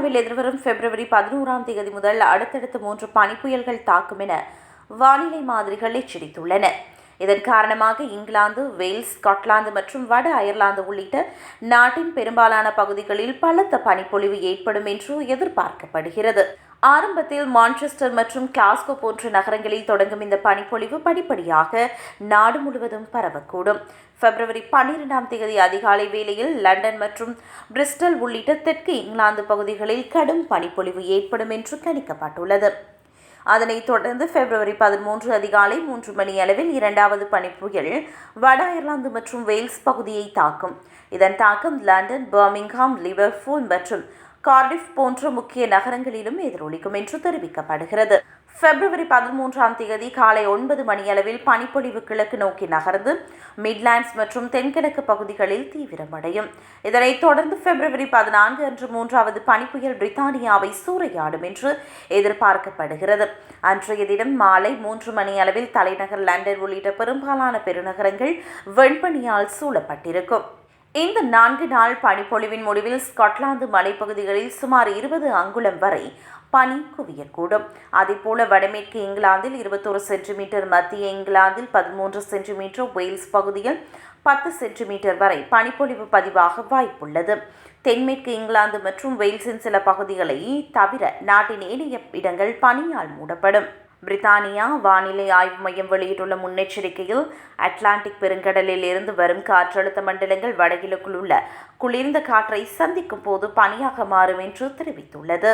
இந்தியாவில் எதிர்வரும் பிப்ரவரி பதினோராம் தேதி முதல் அடுத்தடுத்து மூன்று பனிப்புயல்கள் தாக்கும் என வானிலை மாதிரிகள் எச்சரித்துள்ளன. இதன் காரணமாக இங்கிலாந்து வேல்ஸ் ஸ்காட்லாந்து மற்றும் வட அயர்லாந்து உள்ளிட்ட நாட்டின் பெரும்பாலான பகுதிகளில் பலத்த பனிப்பொழிவு ஏற்படும் என்று எதிர்பார்க்கப்படுகிறது. ஆரம்பத்தில் மான்செஸ்டர் மற்றும் கிளாஸ்கோ போன்ற நகரங்களில் தொடங்கும் இந்த பனிப்பொழிவு படிப்படியாக நாடு முழுவதும் பரவக்கூடும். பிப்ரவரி பன்னிரெண்டாம் தேதி அதிகாலை வேளையில் லண்டன் மற்றும் பிரிஸ்டல் உள்ளிட்ட தெற்கு இங்கிலாந்து பகுதிகளில் கடும் பனிப்பொழிவு ஏற்படும் என்று கணிக்கப்பட்டுள்ளது. அதனைத் தொடர்ந்து பிப்ரவரி பதிமூன்று அதிகாலை மூன்று மணி அளவில் இரண்டாவது பனிப்புயல் வட அயர்லாந்து மற்றும் வேல்ஸ் பகுதியை தாக்கும். இதன் தாக்கம் லண்டன் பர்மிங்ஹாம் லிவர்பூல் மற்றும் கார்டிஃப் போன்ற முக்கிய நகரங்களிலும் எதிரொலிக்கும் என்று தெரிவிக்கப்படுகிறது. பிப்ரவரி பதிமூன்றாம் தேதி காலை ஒன்பது மணியளவில் பனிப்பொழிவு கிழக்கு நோக்கி நகர்ந்து மிட்லாண்ட்ஸ் மற்றும் தென்கிழக்கு பகுதிகளில் தீவிரமடையும். இதனைத் தொடர்ந்து பிப்ரவரி பதினான்கு அன்று மூன்றாவது பனிப்புயல் பிரித்தானியாவை சூறையாடும் என்று எதிர்பார்க்கப்படுகிறது. அன்றைய தினம் மாலை மூன்று மணி அளவில் தலைநகர் லண்டன் உள்ளிட்ட பெரும்பாலான பெருநகரங்கள் வெண்பனியால் சூழப்பட்டிருக்கும். இந்த நான்கு நாள் பனிப்பொழிவின் முடிவில் ஸ்காட்லாந்து மலைப்பகுதிகளில் சுமார் இருபது அங்குலம் வரை பனி குவியக்கூடும் அதேபோல வடமேற்கு இங்கிலாந்தில் இருபத்தோரு சென்டிமீட்டர் மத்திய இங்கிலாந்தில் பதிமூன்று சென்டிமீட்டர் வெயில்ஸ் பகுதியில் பத்து சென்டிமீட்டர் வரை பனிப்பொழிவு பதிவாக வாய்ப்புள்ளது. தென்மேற்கு இங்கிலாந்து மற்றும் வெயில்ஸின் சில பகுதிகளை தவிர நாட்டின் ஏனைய இடங்கள் பனியால் மூடப்படும். பிரித்தானியா வானிலை ஆய்வு மையம் வெளியிட்டுள்ள முன்னெச்சரிக்கையில் அட்லாண்டிக் பெருங்கடலில் இருந்து வரும் காற்றழுத்த மண்டலங்கள் வடகிழக்குள் உள்ள குளிர்ந்த காற்றை சந்திக்கும் போது பனியாக மாறும் என்று தெரிவித்துள்ளது.